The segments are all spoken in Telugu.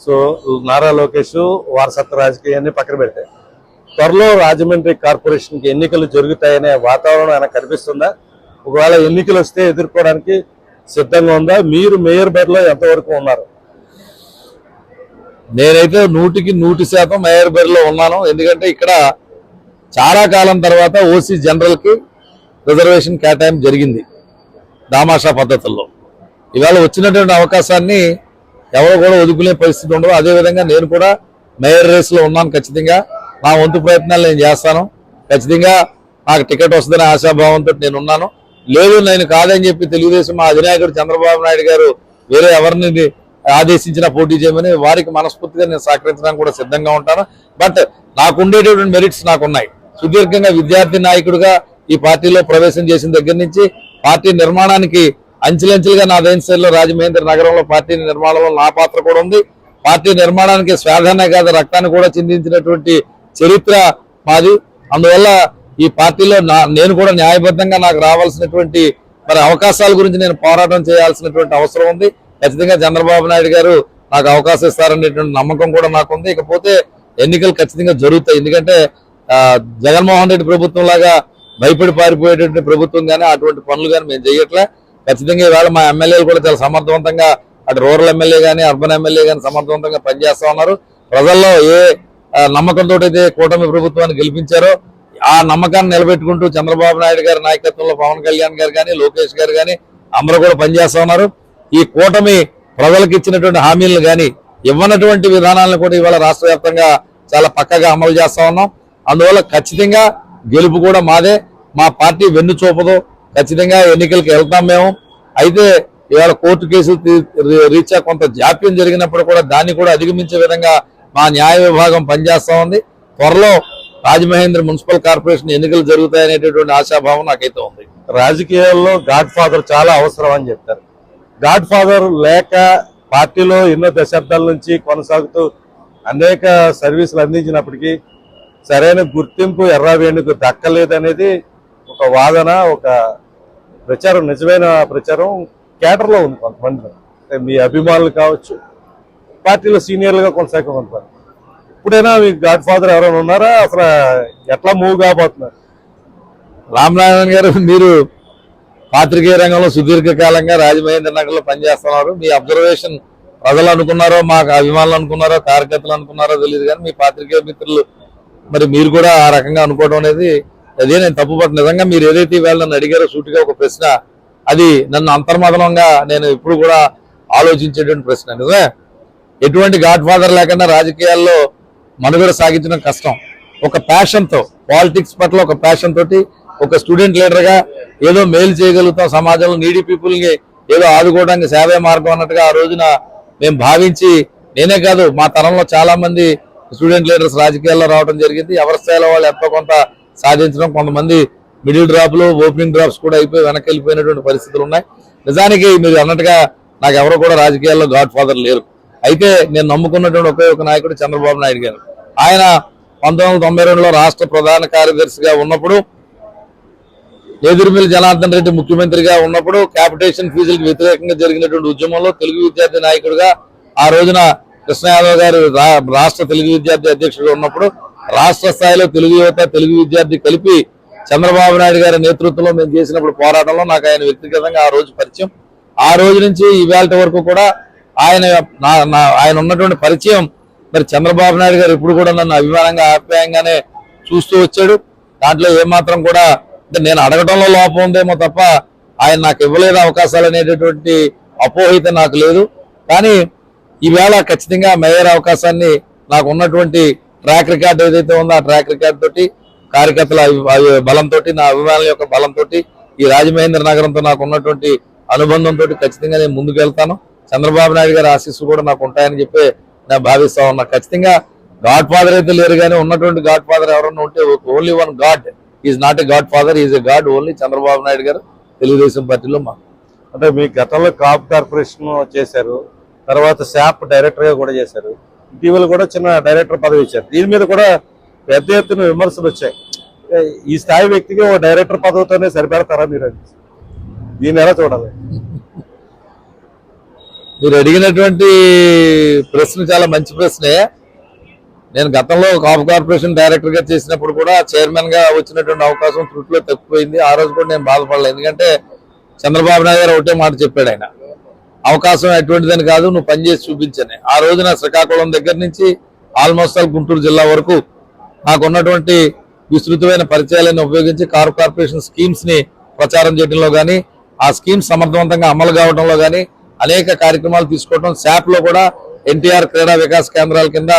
సో నారా లోకేష్ వారసత్వ రాజకీయాన్ని పక్కన పెడితే. త్వరలో రాజమండ్రి కార్పొరేషన్కి ఎన్నికలు జరుగుతాయనే వాతావరణం ఆయన కనిపిస్తుందా? ఒకవేళ ఎన్నికలు వస్తే ఎదుర్కోవడానికి సిద్ధంగా ఉందా? మీరు మేయర్ బరిలో ఎంతవరకు ఉన్నారు? నేనైతే నూటికి నూటి శాతం మేయర్ బరిలో ఉన్నాను. ఎందుకంటే ఇక్కడ చాలా కాలం తర్వాత ఓసీ జనరల్కి రిజర్వేషన్ కేటాయింపు జరిగింది. దామాషా పద్ధతుల్లో. ఇవాళ వచ్చినటువంటి అవకాశాన్ని ఎవరు కూడా వదుకునే పరిస్థితి ఉండదు. అదేవిధంగా నేను కూడా మేయర్ రేస్లో ఉన్నాను ఖచ్చితంగా. నా వంతు ప్రయత్నాలు నేను చేస్తాను. ఖచ్చితంగా నాకు టికెట్ వస్తుందనే ఆశాభావంతో నేను ఉన్నాను. లేదు నేను కాదని చెప్పి తెలుగుదేశం మా అధినాయకుడు చంద్రబాబు నాయుడు గారు వేరే ఎవరిని ఆదేశించిన పోటీ చేయమని వారికి మనస్ఫూర్తిగా నేను సహకరించడానికి కూడా సిద్ధంగా ఉంటాను. బట్ నాకు ఉండేటటువంటి మెరిట్స్ నాకు ఉన్నాయి. సుదీర్ఘంగా విద్యార్థి నాయకుడిగా ఈ పార్టీలో ప్రవేశం చేసిన దగ్గర నుంచి పార్టీ నిర్మాణానికి అంచెలంచెలుగా నా దైన్శైలిలో రాజమహేంద్ర నగరంలో పార్టీ నిర్మాణంలో నా పాత్ర కూడా ఉంది. పార్టీ నిర్మాణానికి స్వాధాన్య కాదు రక్తాన్ని కూడా చిందించినటువంటి చరిత్ర మాది. అందువల్ల ఈ పార్టీలో నా నేను కూడా న్యాయబద్ధంగా నాకు రావాల్సినటువంటి మరి అవకాశాల గురించి నేను పోరాటం చేయాల్సినటువంటి అవసరం ఉంది. ఖచ్చితంగా చంద్రబాబు నాయుడు గారు నాకు అవకాశం ఇస్తారనేటువంటి నమ్మకం కూడా నాకు ఉంది ఇకపోతే ఎన్నికలు ఖచ్చితంగా జరుగుతాయి. ఎందుకంటే జగన్మోహన్ రెడ్డి ప్రభుత్వం లాగా భయపడి పారిపోయేటువంటి ప్రభుత్వం కానీ అటువంటి పనులు కానీ మేము చేయట్లే. ఖచ్చితంగా ఈవేళ మా ఎమ్మెల్యేలు కూడా చాలా సమర్థవంతంగా అటు రూరల్ ఎమ్మెల్యే కానీ అర్బన్ ఎమ్మెల్యే కానీ సమర్థవంతంగా పనిచేస్తూ ఉన్నారు. ప్రజల్లో ఏ నమ్మకంతో అయితే కూటమి ప్రభుత్వాన్ని గెలిపించారో ఆ నమ్మకాన్ని నిలబెట్టుకుంటూ చంద్రబాబు నాయుడు గారి నాయకత్వంలో పవన్ కళ్యాణ్ గారు కానీ లోకేష్ గారు కానీ అందరూ కూడా పనిచేస్తూ ఉన్నారు. ఈ కూటమి ప్రజలకు ఇచ్చినటువంటి హామీలను కానీ ఇవ్వనటువంటి విధానాలను కూడా ఇవాళ రాష్ట్ర వ్యాప్తంగా చాలా పక్కగా అమలు చేస్తా ఉన్నాం. అందువల్ల ఖచ్చితంగా గెలుపు కూడా మాదే. మా పార్టీ వెన్ను చూపదు ఖచ్చితంగా ఎన్నికలకు వెళ్తాం మేము. అయితే ఇవాళ కోర్టు కేసు రీత్యా కొంత జాప్యం జరిగినప్పుడు కూడా దాన్ని కూడా అధిగమించే విధంగా మా న్యాయ విభాగం పనిచేస్తా ఉంది. త్వరలో రాజమహేంద్ర మున్సిపల్ కార్పొరేషన్ ఎన్నికలు జరుగుతాయనేటటువంటి ఆశాభావం నాకైతే ఉంది. రాజకీయాల్లో గాడ్ ఫాదర్ చాలా అవసరం అని చెప్తారు గాడ్ ఫాదర్ లేక పార్టీలో ఎన్నో దశాబ్దాల నుంచి కొనసాగుతూ అనేక సర్వీసులు అందించినప్పటికీ సరైన గుర్తింపు ఎర్రవేణుకు దక్కలేదనేది ఒక వాదన ఒక ప్రచారం నిజమైన ప్రచారం క్యాటర్లో ఉంది కొంతమంది. అంటే మీ అభిమానులు కావచ్చు పార్టీలో సీనియర్లుగా కొనసాగే కొంతమంది ఇప్పుడైనా మీ గాడ్ ఫాదర్ ఎవరైనా ఉన్నారా? అసలు ఎట్లా మూవ్ కాబోతున్నారు? రామనారాయణ గారు మీరు పాత్రికేయ రంగంలో సుదీర్ఘకాలంగా రాజమహేంద్ర నగర్లో పనిచేస్తున్నారు. మీ అబ్జర్వేషన్ ప్రజలు అనుకున్నారో మాకు అభిమానులు అనుకున్నారో కార్యకర్తలు అనుకున్నారో తెలియదు కానీ మీ పాత్రికేయ మిత్రులు మరి మీరు కూడా ఆ రకంగా అనుకోవడం అనేది అదే నేను తప్పుపట్టు నిజంగా మీరు ఏదైతే ఇవాళ నన్ను అడిగారో సూటిగా ఒక ప్రశ్న అది నన్ను అంతర్మదనంగా నేను ఇప్పుడు కూడా ఆలోచించేటువంటి ప్రశ్న. నిజమే? ఎటువంటి గాడ్ ఫాదర్ లేకుండా రాజకీయాల్లో మనుగడ సాగించడం కష్టం. ఒక ప్యాషన్తో పాలిటిక్స్ పట్ల ఒక ప్యాషన్ తోటి ఒక స్టూడెంట్ లీడర్గా ఏదో మేలు చేయగలుగుతాం సమాజంలో నీడీ పీపుల్ని ఏదో ఆదుకోవడానికి సేవే మార్గం అన్నట్టుగా ఆ రోజున మేము భావించి నేనే కాదు మా తరంలో చాలా మంది స్టూడెంట్ లీడర్స్ రాజకీయాల్లో రావడం జరిగింది. ఎవరి స్థాయిలో వాళ్ళు ఎంతో కొంత సాధించడం. కొంతమంది మిడిల్ డ్రాప్లు ఓపెనింగ్ డ్రాప్స్ కూడా అయిపోయి వెనక్కి వెళ్ళిపోయినటువంటి పరిస్థితులు ఉన్నాయి. నిజానికి మీరు అన్నట్టుగా నాకు ఎవరు కూడా రాజకీయాల్లో గాడ్ ఫాదర్ లేరు. అయితే నేను నమ్ముకున్నటువంటి ఒకే ఒక నాయకుడు చంద్రబాబు నాయుడు గారు. ఆయన పంతొమ్మిది వందల తొంభై రెండులో రాష్ట్ర ప్రధాన కార్యదర్శిగా ఉన్నప్పుడు ఎదురుమిల్లి జనార్దన్ రెడ్డి ముఖ్యమంత్రిగా ఉన్నప్పుడు క్యాపిటేషన్ ఫీజులకు వ్యతిరేకంగా జరిగినటువంటి ఉద్యమంలో తెలుగు విద్యార్థి నాయకుడిగా ఆ రోజున కృష్ణ యాదవ్ గారు రా- రాష్ట్ర తెలుగు విద్యార్థి అధ్యక్షుడిగా ఉన్నప్పుడు రాష్ట్ర స్థాయిలో తెలుగు యువత తెలుగు విద్యార్థి కలిపి చంద్రబాబు నాయుడు గారి నేతృత్వంలో మేము చేసినప్పుడు పోరాటంలో నాకు ఆయన వ్యక్తిగతంగా ఆ రోజు పరిచయం. ఆ రోజు నుంచి ఇవాళ వరకు కూడా ఆయన నా- నా- ఆయన ఉన్నటువంటి పరిచయం మరి చంద్రబాబు నాయుడు గారు ఇప్పుడు కూడా నన్ను అభిమానంగా ఆప్యాయంగానే చూస్తూ వచ్చాడు. దాంట్లో ఏమాత్రం కూడా అంటే నేను అడగటంలో లోపం ఉందేమో తప్ప ఆయన నాకు ఇవ్వలేదు అవకాశాలు అనేటటువంటి అపోహిత నాకు లేదు. కానీ ఈవేళ ఖచ్చితంగా మేయర్ అవకాశాన్ని నాకు ఉన్నటువంటి ట్రాక్ రికార్డ్ ఏదైతే ఉందో ఆ ట్రాక్ రికార్డ్ తోటి కార్యకర్తల బలంతో నా అభిమానుల యొక్క బలంతో ఈ రాజమహేంద్ర నగరంతో నాకు ఉన్నటువంటి అనుబంధంతో ఖచ్చితంగా నేను ముందుకు వెళ్తాను చంద్రబాబు నాయుడు గారి ఆశీస్సులు కూడా నాకు ఉంటాయని చెప్పి నేను భావిస్తా ఉన్నా. ఖచ్చితంగా గాడ్ ఫాదర్ అయితే లేరు కానీ ఉన్నటువంటి గాడ్ ఫాదర్ ఎవరన్నా ఉంటే only one god. Is not a god father is a god only Chandrababu Naidu garu. Telugu Desam పార్టీలో మా అంటే మీ గతంలో కాప్ కార్పొరేషన్ చేశారు తర్వాత శాప్ డైరెక్టర్గా కూడా చేశారు. ఇటీవల కూడా చిన్న డైరెక్టర్ పదవి ఇచ్చారు. దీని మీద కూడా పెద్ద ఎత్తున విమర్శలు వచ్చాయి. ఈ స్థాయి వ్యక్తికి ఓ డైరెక్టర్ పదవితోనే సరిపెడతారా మీరు? దీన్ని ఎలా చూడాలి? మీరు అడిగినటువంటి ప్రశ్న చాలా మంచి ప్రశ్నే. నేను గతంలో కాపు కార్పొరేషన్ డైరెక్టర్గా చేసినప్పుడు కూడా చైర్మన్గా వచ్చినటువంటి అవకాశం త్రుట్లో తప్పిపోయింది. ఆ రోజు కూడా నేను బాధపడలేదు. ఎందుకంటే చంద్రబాబు నాయుడు గారు ఒకటే మాట చెప్పాడు ఆయన. అవకాశం ఎటువంటిదని కాదు నువ్వు పనిచేసి చూపించని. ఆ రోజున శ్రీకాకుళం దగ్గర నుంచి ఆల్మోస్ట్ ఆల్ గుంటూరు జిల్లా వరకు నాకు ఉన్నటువంటి విస్తృతమైన పరిచయాలను ఉపయోగించి కారు కార్పొరేషన్ స్కీమ్స్ని ప్రచారం చేయడంలో కానీ ఆ స్కీమ్స్ సమర్థవంతంగా అమలు కావడంలో కానీ అనేక కార్యక్రమాలు తీసుకోవడం శాప్లో కూడా ఎన్టీఆర్ క్రీడా వికాస్ కేంద్రాల కింద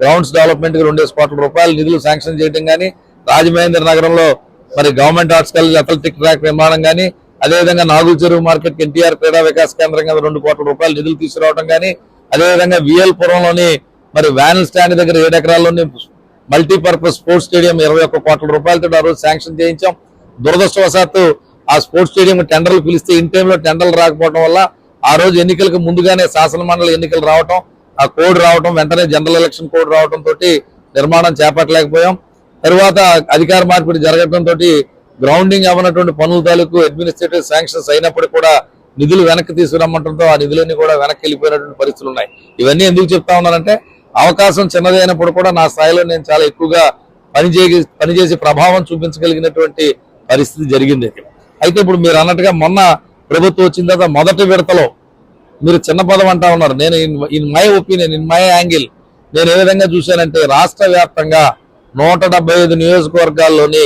గ్రౌండ్స్ డెవలప్మెంట్కి రెండేసి కోట్ల రూపాయలు నిధులు శాంక్షన్ చేయడం కానీ రాజమహేంద్ర నగరంలో మరి government arts college athletic track నిర్మాణం కానీ అదేవిధంగా నాగుల చెరువు మార్కెట్ ఎన్టీఆర్ క్రీడా వికాస్ కేంద్రంగా రెండు కోట్ల రూపాయలు నిధులు తీసుకురావడం కానీ అదేవిధంగా విఎల్ పురంలోని మరి వ్యాన్ స్టాండ్ దగ్గర ఏడు ఎకరాల్లోని మల్టీపర్పస్ స్పోర్ట్స్ స్టేడియం ఇరవై ఒక్క కోట్ల రూపాయలతో ఆ రోజు శాంక్షన్ చేయించాం. దురదృష్టవశాత్తు ఆ స్పోర్ట్స్ స్టేడియం టెండర్లు పిలిస్తే ఇన్ టైంలో టెండర్లు రాకపోవడం వల్ల ఆ రోజు ఎన్నికలకు ముందుగానే శాసన మండలి ఎన్నికలు రావటం ఆ కోడ్ రావటం వెంటనే జనరల్ ఎలక్షన్ కోడ్ రావటం తోటి నిర్మాణం చేపట్టలేకపోయాం. తరువాత అధికార మార్పిడి జరగడం తోటి గ్రౌండింగ్ అవ్వనటువంటి పనుల తాలూకు అడ్మినిస్ట్రేటివ్ శాంక్షన్స్ అయినప్పుడు కూడా నిధులు వెనక్కి తీసుకురమ్మంటంతో ఆ నిధులన్నీ కూడా వెనక్కి వెళ్ళిపోయినటువంటి పరిస్థితులు ఉన్నాయి. ఇవన్నీ ఎందుకు చెప్తా ఉన్నానంటే అవకాశం చిన్నది అయినప్పుడు కూడా నా స్థాయిలో నేను చాలా ఎక్కువగా పనిచే పనిచేసి ప్రభావం చూపించగలిగినటువంటి పరిస్థితి జరిగింది. అయితే ఇప్పుడు మీరు అన్నట్టుగా మొన్న ప్రభుత్వం వచ్చిన తర్వాత మొదటి విడతలో మీరు చిన్న పదం అంటా ఉన్నారు. నేను in my opinion in my angle నేను ఏ విధంగా చూశానంటే రాష్ట్ర వ్యాప్తంగా నూట డెబ్బై ఐదు నియోజకవర్గాల్లోని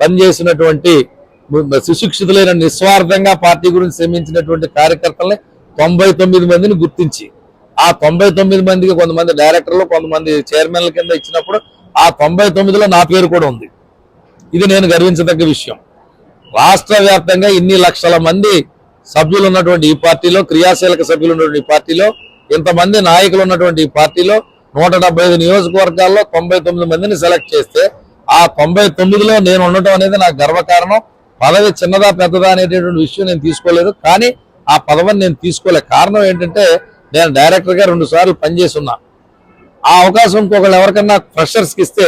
పనిచేసినటువంటి సుశిక్షితులైన నిస్వార్థంగా పార్టీ గురించి శ్రమించినటువంటి కార్యకర్తలని తొంభై తొమ్మిది మందిని గుర్తించి ఆ తొంభై తొమ్మిది మందికి కొంతమంది డైరెక్టర్లు కొంతమంది చైర్మన్ల కింద ఇచ్చినప్పుడు ఆ తొంభై తొమ్మిదిలో నా పేరు కూడా ఉంది. ఇది నేను గర్వించదగ్గ విషయం. రాష్ట్ర వ్యాప్తంగా ఇన్ని లక్షల మంది సభ్యులు ఉన్నటువంటి ఈ పార్టీలో క్రియాశీలక సభ్యులు ఉన్నటువంటి పార్టీలో ఇంతమంది నాయకులు ఉన్నటువంటి ఈ పార్టీలో నూట ఐదు నియోజకవర్గాల్లో తొంభై తొమ్మిది మందిని సెలెక్ట్ చేస్తే ఆ తొంభై తొమ్మిదిలో నేను ఉండటం అనేది నాకు గర్వకారణం. పదవి చిన్నదా పెద్దదా అనేటటువంటి విషయం నేను తీసుకోలేదు. కానీ ఆ పదవిని నేను తీసుకోలే. కారణం ఏంటంటే నేను డైరెక్టర్గా రెండు సార్లు పనిచేసి ఉన్నా ఆ అవకాశం ఇంకొకళ్ళు ఎవరికన్నా ఫ్రెషర్స్కి ఇస్తే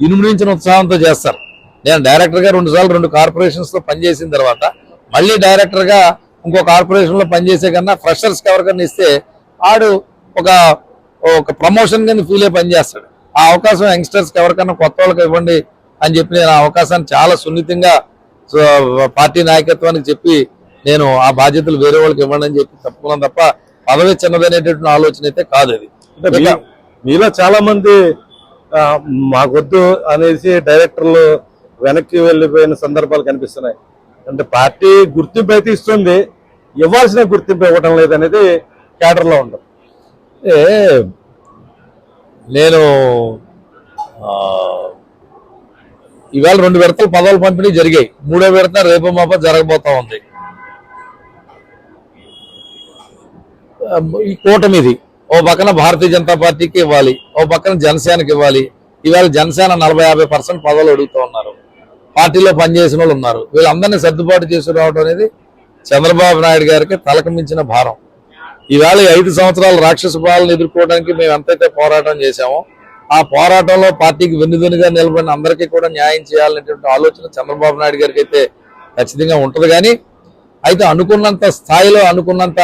ఇనుమడించిన ఉత్సాహంతో చేస్తారు. నేను డైరెక్టర్గా రెండు సార్లు రెండు కార్పొరేషన్స్తో పనిచేసిన తర్వాత మళ్ళీ డైరెక్టర్గా ఇంకో కార్పొరేషన్లో పనిచేసే కన్నా ఫ్రెషర్స్కి ఎవరికన్నా ఇస్తే వాడు ఒక ఒక ప్రమోషన్ కింద ఫీల్ పనిచేస్తాడు. ఆ అవకాశం యంగ్స్టర్స్కి ఎవరికన్నా కొత్త వాళ్ళకి ఇవ్వండి అని చెప్పి నేను ఆ అవకాశాన్ని చాలా సున్నితంగా పార్టీ నాయకత్వానికి చెప్పి నేను ఆ బాధ్యతలు వేరే వాళ్ళకి ఇవ్వండి అని చెప్పి తప్పుకున్నాను తప్ప పదవి చిన్నదనేటటువంటి ఆలోచన అయితే కాదు అది. మీలో చాలా మంది మాకొద్దు అనేసి డైరెక్టర్లు వెనక్కి వెళ్ళిపోయిన సందర్భాలు కనిపిస్తున్నాయి. అంటే పార్టీ గుర్తింపు అయితే ఇస్తుంది ఇవ్వాల్సిన గుర్తింపు ఇవ్వడం లేదనేది క్యాడర్లో ఉంటుంది. ఏ నేను ఇవాళ రెండు విడతలు పదవులు పంపిణీ జరిగాయి. మూడో విడత రేపు మాప జరగబోతా ఉంది. ఈ కూటమిది ఓ పక్కన భారతీయ జనతా పార్టీకి ఇవ్వాలి ఓ పక్కన జనసేనకి ఇవ్వాలి. ఇవాళ జనసేన నలభై యాభై పర్సెంట్ పదవులు అడుగుతూ ఉన్నారు. పార్టీలో పనిచేసిన వాళ్ళు ఉన్నారు. వీళ్ళందరినీ సర్దుబాటు చేసుకురావడం అనేది చంద్రబాబు నాయుడు గారికి తలకు మించిన భారం. ఈవేళ ఐదు సంవత్సరాల రాక్షస పాలన ఎదుర్కోవడానికి మేము ఎంతైతే పోరాటం చేశామో ఆ పోరాటంలో పార్టీకి వెన్నుదెనుగా నిలబడిన అందరికీ కూడా న్యాయం చేయాలనేటువంటి ఆలోచన చంద్రబాబు నాయుడు గారికి అయితే ఖచ్చితంగా ఉంటుంది. కానీ అయితే అనుకున్నంత స్థాయిలో అనుకున్నంత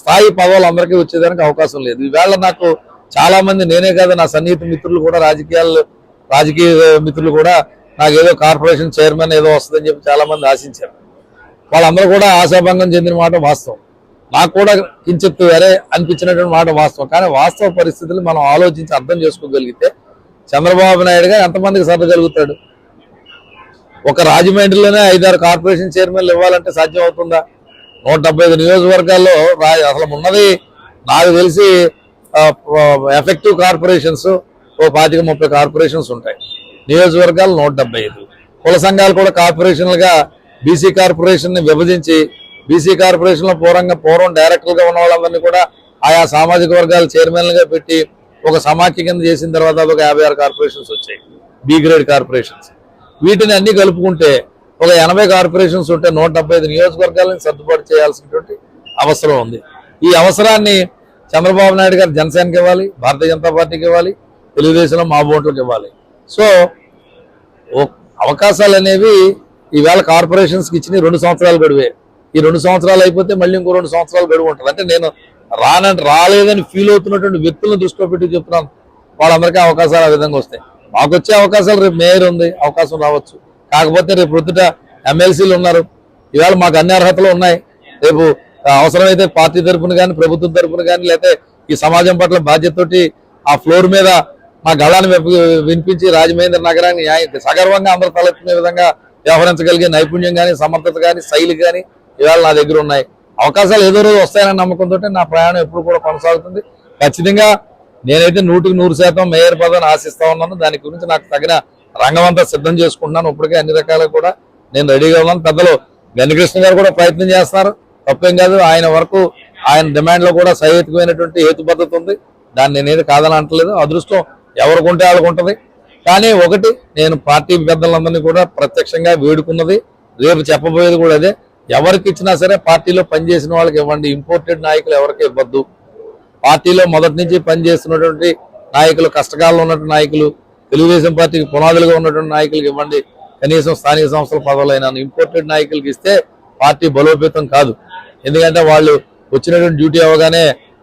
స్థాయి పదవులు అందరికీ వచ్చేదానికి అవకాశం లేదు. ఈవేళ నాకు చాలా మంది నేనే కాదు నా సన్నిహిత మిత్రులు కూడా రాజకీయాలు రాజకీయ మిత్రులు కూడా నాకు ఏదో కార్పొరేషన్ చైర్మన్ ఏదో వస్తుందని చెప్పి చాలా మంది ఆశించారు. వాళ్ళందరూ కూడా ఆశాభంగం చెందిన మాట వాస్తవం. నాకు కూడా కించిత్ వేరే అనిపించినటువంటి మాట వాస్తవం. కానీ వాస్తవ పరిస్థితులు మనం ఆలోచించి అర్థం చేసుకోగలిగితే చంద్రబాబు నాయుడు గారు ఎంతమందికి సర్దగలుగుతాడు ఒక రాజమండ్రిలోనే ఐదారు కార్పొరేషన్ చైర్మన్లు ఇవ్వాలంటే సాధ్యం అవుతుందా? నూట డెబ్బై ఐదు నియోజకవర్గాల్లో అసలు ఉన్నది నాకు తెలిసి ఎఫెక్టివ్ కార్పొరేషన్స్ ఓ పాతిక ముప్పై కార్పొరేషన్స్ ఉంటాయి. నియోజకవర్గాలు నూట డెబ్బై ఐదు. కుల సంఘాలు కూడా కార్పొరేషన్లుగా బీసీ కార్పొరేషన్ని విభజించి బీసీ కార్పొరేషన్లో పూర్వంగా పూర్వం డైరెక్టర్గా ఉన్న వాళ్ళందరినీ కూడా ఆయా సామాజిక వర్గాల చైర్మన్లుగా పెట్టి ఒక సమాఖ్య కింద చేసిన తర్వాత ఒక యాభై ఆరు కార్పొరేషన్స్ వచ్చాయి. B grade corporations. వీటిని అన్ని కలుపుకుంటే ఒక ఎనభై కార్పొరేషన్స్ ఉంటే నూట డెబ్బై ఐదు నియోజకవర్గాలను సర్దుబాటు చేయాల్సినటువంటి అవసరం ఉంది. ఈ అవసరాన్ని చంద్రబాబు నాయుడు గారు జనసేనకి ఇవ్వాలి భారతీయ జనతా పార్టీకి ఇవ్వాలి తెలుగుదేశంలో మా ఓట్లకు ఇవ్వాలి. సో అవకాశాలు అనేవి ఈవేళ కార్పొరేషన్స్కి ఇచ్చిన రెండు సంవత్సరాలు గడివే. ఈ రెండు సంవత్సరాలు అయిపోతే మళ్ళీ ఇంకో రెండు సంవత్సరాలు గడువు ఉంటుంది అంటే నేను రానంటే రాలేదని ఫీల్ అవుతున్నటువంటి వ్యక్తులను దృష్టిలో పెట్టి చెప్తున్నాను. వాళ్ళందరికీ అవకాశాలు ఆ విధంగా వస్తాయి. మాకు వచ్చే అవకాశాలు రేపు మేయర్ ఉంది అవకాశం రావచ్చు. కాకపోతే రేపు ప్రొద్దుట ఎమ్మెల్సీలు ఉన్నారు. ఇవాళ మాకు అన్ని అర్హతలు ఉన్నాయి. రేపు అవసరమైతే పార్టీ తరపున కానీ ప్రభుత్వం తరపున కానీ లేకపోతే ఈ సమాజం పట్ల బాధ్యతతోటి ఆ ఫ్లోర్ మీద మా గళాన్ని వినిపించి రాజమహేంద్ర నగరాన్ని సగర్వంగా అందరూ తలెత్తుకునే విధంగా వ్యవహరించగలిగే నైపుణ్యం కానీ సమర్థత కానీ శైలి కానీ ఇవాళ నా దగ్గర ఉన్నాయి. అవకాశాలు ఏదో రోజు వస్తాయనే నమ్మకంతో నా ప్రయాణం ఎప్పుడు కూడా కొనసాగుతుంది. ఖచ్చితంగా నేనైతే నూటికి నూరు శాతం మేయర్ పదవిని ఆశిస్తా ఉన్నాను. దాని గురించి నాకు తగిన రంగం అంతా సిద్ధం చేసుకుంటున్నాను. ఇప్పటికే అన్ని రకాలుగా కూడా నేను రెడీగా ఉన్నాను. పెద్దలు గణకృష్ణ గారు కూడా ప్రయత్నం చేస్తున్నారు. తప్పేం కాదు ఆయన వరకు ఆయన డిమాండ్లో కూడా సహేతుకమైనటువంటి హేతుబద్ధత ఉంది. దాన్ని నేనేది కాదని అంటలేదు అదృష్టం ఎవరికి ఉంటే వాళ్ళకు కానీ ఒకటి నేను పార్టీ పెద్దలందరినీ కూడా ప్రత్యక్షంగా వేడుకున్నది రేపు చెప్పబోయేది కూడా అదే. ఎవరికి ఇచ్చినా సరే పార్టీలో పనిచేసిన వాళ్ళకి ఇవ్వండి. ఇంపోర్టెడ్ నాయకులు ఎవరికి ఇవ్వద్దు. పార్టీలో మొదటి నుంచి పనిచేస్తున్నటువంటి నాయకులు కష్టకాలంలో ఉన్నటువంటి నాయకులు తెలుగుదేశం పార్టీకి పునాదులుగా ఉన్నటువంటి నాయకులకు ఇవ్వండి. కనీసం స్థానిక సంస్థల పదవులైనా ఇంపోర్టెడ్ నాయకులకి ఇస్తే పార్టీ బలోపేతం కాదు. ఎందుకంటే వాళ్ళు వచ్చినటువంటి డ్యూటీ అవ్వగానే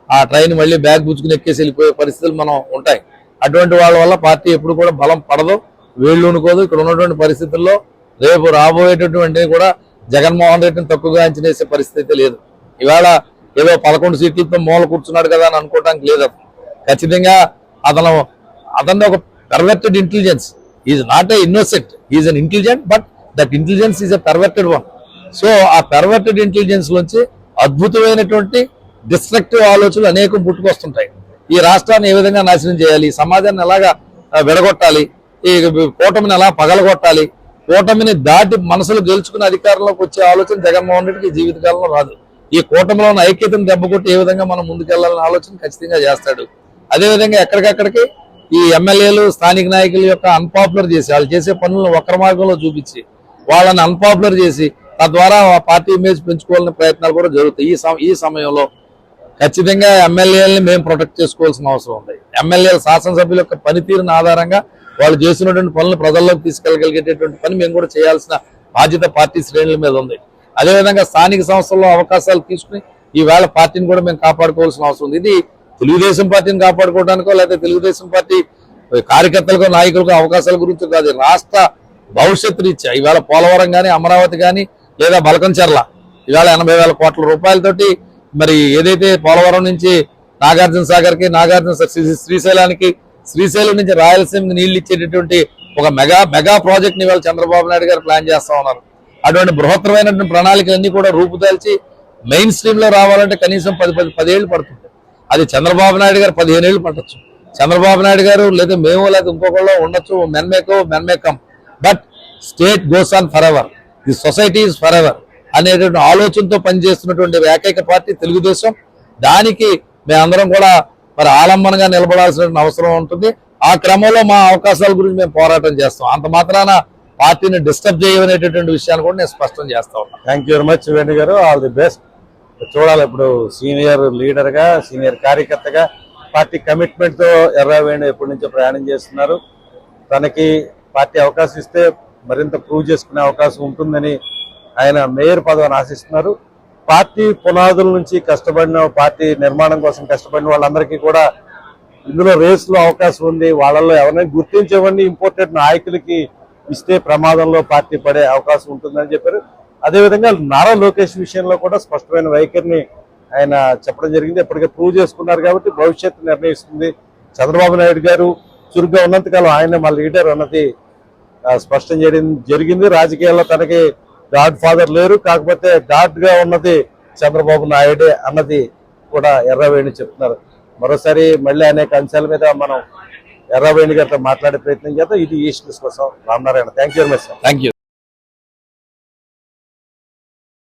ఆ ట్రైన్ మళ్ళీ బ్యాగ్ పుచ్చుకుని ఎక్కేసి వెళ్ళిపోయే పరిస్థితులు మనం ఉంటాయి. అటువంటి వాళ్ళ వల్ల పార్టీ ఎప్పుడు కూడా బలం పడదు వేళ్ళు ఉనుకోదు ఇక్కడ ఉన్నటువంటి పరిస్థితుల్లో రేపు రాబోయేటటువంటి కూడా జగన్మోహన్ రెడ్డిని తక్కువగా అంచనేసే పరిస్థితి లేదు. ఇవాళ ఏదో పదకొండు సీట్లతో మూల కూర్చున్నాడు కదా అని అనుకోవడానికి లేదు అతను. ఖచ్చితంగా అతను అతను ఒక perverted intelligence is not a innocent is unintelligent but that intelligence is a perverted one so ఆ పర్వర్టెడ్ ఇంటెలిజెన్స్ నుంచి అద్భుతమైనటువంటి డిస్ట్రక్టివ్ ఆలోచనలు అనేకం పుట్టుకొస్తుంటాయి. ఈ రాష్ట్రాన్ని ఏ విధంగా నాశనం చేయాలి? సమాజాన్ని ఎలాగా విడగొట్టాలి? ఈ కూటమిని ఎలా పగలగొట్టాలి? కూటమిని దాటి మనసులు గెలుచుకుని అధికారంలోకి వచ్చే ఆలోచన జగన్మోహన్ రెడ్డికి జీవితకాలంలో రాదు. ఈ కూటమిలో ఉన్న ఐక్యతను దెబ్బకొట్టి ఏ విధంగా మనం ముందుకెళ్ళాలనే ఆలోచన ఖచ్చితంగా చేస్తాడు. అదేవిధంగా ఎక్కడికక్కడికి ఈ ఎమ్మెల్యేలు స్థానిక నాయకుల యొక్క అన్పాపులర్ చేసి వాళ్ళు చేసే పనులను వక్ర మార్గంలో చూపించి వాళ్ళని అన్పాపులర్ చేసి తద్వారా పార్టీ ఇమేజ్ పెంచుకోవాలనే ప్రయత్నాలు కూడా జరుగుతాయి. ఈ ఈ సమయంలో ఖచ్చితంగా ఎమ్మెల్యేలని మేము ప్రొటెక్ట్ చేసుకోవాల్సిన అవసరం ఉంది. ఎమ్మెల్యేలు శాసనసభ్యుల యొక్క పనితీరుని ఆధారంగా వాళ్ళు చేసినటువంటి పనులు ప్రజల్లోకి తీసుకెళ్ళగలిగేటటువంటి పని మేము కూడా చేయాల్సిన బాధ్యత పార్టీ శ్రేణుల మీద ఉంది. అదేవిధంగా స్థానిక సంస్థల్లో అవకాశాలు తీసుకుని ఈవేళ పార్టీని కూడా మేము కాపాడుకోవాల్సిన అవసరం ఉంది. ఇది తెలుగుదేశం పార్టీని కాపాడుకోవడానికో లేకపోతే తెలుగుదేశం పార్టీ కార్యకర్తలకు నాయకులకు అవకాశాల గురించి కాదు. రాష్ట్ర భవిష్యత్తు రీత్యా ఈవేళ పోలవరం కానీ అమరావతి కానీ లేదా బలకంచెర్ల ఈవేళ ఎనభై వేల కోట్ల రూపాయలతోటి మరి ఏదైతే పోలవరం నుంచి నాగార్జున సాగర్కి నాగార్జున శ్రీ- శ్రీశైలానికి శ్రీశైలం నుంచి రాయలసీమకి నీళ్ళు ఇచ్చేటటువంటి ఒక మెగా మెగా ప్రాజెక్ట్ని ఇవాళ చంద్రబాబు నాయుడు గారు ప్లాన్ చేస్తా ఉన్నారు. అటువంటి బృహత్తరమైనటువంటి ప్రణాళికలన్నీ కూడా రూపుదాల్చి మెయిన్ స్ట్రీమ్లో రావాలంటే కనీసం పది పది పదేళ్ళు పడుతుంది అది చంద్రబాబు నాయుడు గారు పదిహేను ఏళ్ళు పట్టచ్చు. చంద్రబాబు నాయుడు గారు లేదా మేము లేదా ఇంకొకళ్ళు ఉండొచ్చు. మెన్మేకో మెన్మేకం but state goes on for ever the society is for ever అనేటువంటి ఆలోచనతో పనిచేస్తున్నటువంటి ఏకైక పార్టీ తెలుగుదేశం. దానికి మేమందరం కూడా మరి ఆలంబనగా నిలబడాల్సిన అవసరం ఉంటుంది. ఆ క్రమంలో మా అవకాశాల గురించి మేము పోరాటం చేస్తాం. అంత మాత్రాన పార్టీని డిస్టర్బ్ చేయనేటటువంటి విషయాన్ని కూడా నేను స్పష్టం చేస్తా ఉన్నాను thank you very much Venu garu. All the best చూడాలి ఇప్పుడు సీనియర్ లీడర్గా సీనియర్ కార్యకర్తగా పార్టీ కమిట్మెంట్తో ఎర్రవేణు ఎప్పటి నుంచో ప్రయాణం చేస్తున్నారు. తనకి పార్టీ అవకాశం ఇస్తే మరింత ప్రూవ్ చేసుకునే అవకాశం ఉంటుందని ఆయన మేయర్ పదవిని ఆశిస్తున్నారు. పార్టీ పునాదుల నుంచి కష్టపడిన పార్టీ నిర్మాణం కోసం కష్టపడిన వాళ్ళందరికీ కూడా ఇందులో రేసులో అవకాశం ఉంది. వాళ్ళల్లో ఎవరైనా గుర్తించేవన్నీ ఇంపార్టెంట్ నాయకులకి ఇస్తే ప్రమాదంలో పార్టీ పడే అవకాశం ఉంటుందని చెప్పారు. అదేవిధంగా నారా లోకేష్ విషయంలో కూడా స్పష్టమైన వైఖరిని ఆయన చెప్పడం జరిగింది. ఇప్పటికే ప్రూవ్ చేసుకున్నారు కాబట్టి భవిష్యత్తు నిర్ణయిస్తుంది. చంద్రబాబు నాయుడు గారు చురుగ్గా ఉన్నంతకాలం ఆయన మా లీడర్ అన్నది స్పష్టం చేయడం జరిగింది. రాజకీయాల్లో తనకి గాడ్ ఫాదర్ లేరు. కాకపోతే గాడ్గా ఉన్నది చంద్రబాబు నాయుడే అన్నది కూడా ఎర్రవేణి చెప్తున్నారు. మరోసారి మళ్ళీ అనేక అంశాల మీద మనం ఎర్రవేణి గారితో మాట్లాడే ప్రయత్నం చేద్దాం. ఇది ఈస్ట్ కోసం Ramanarayana thank you very much thank you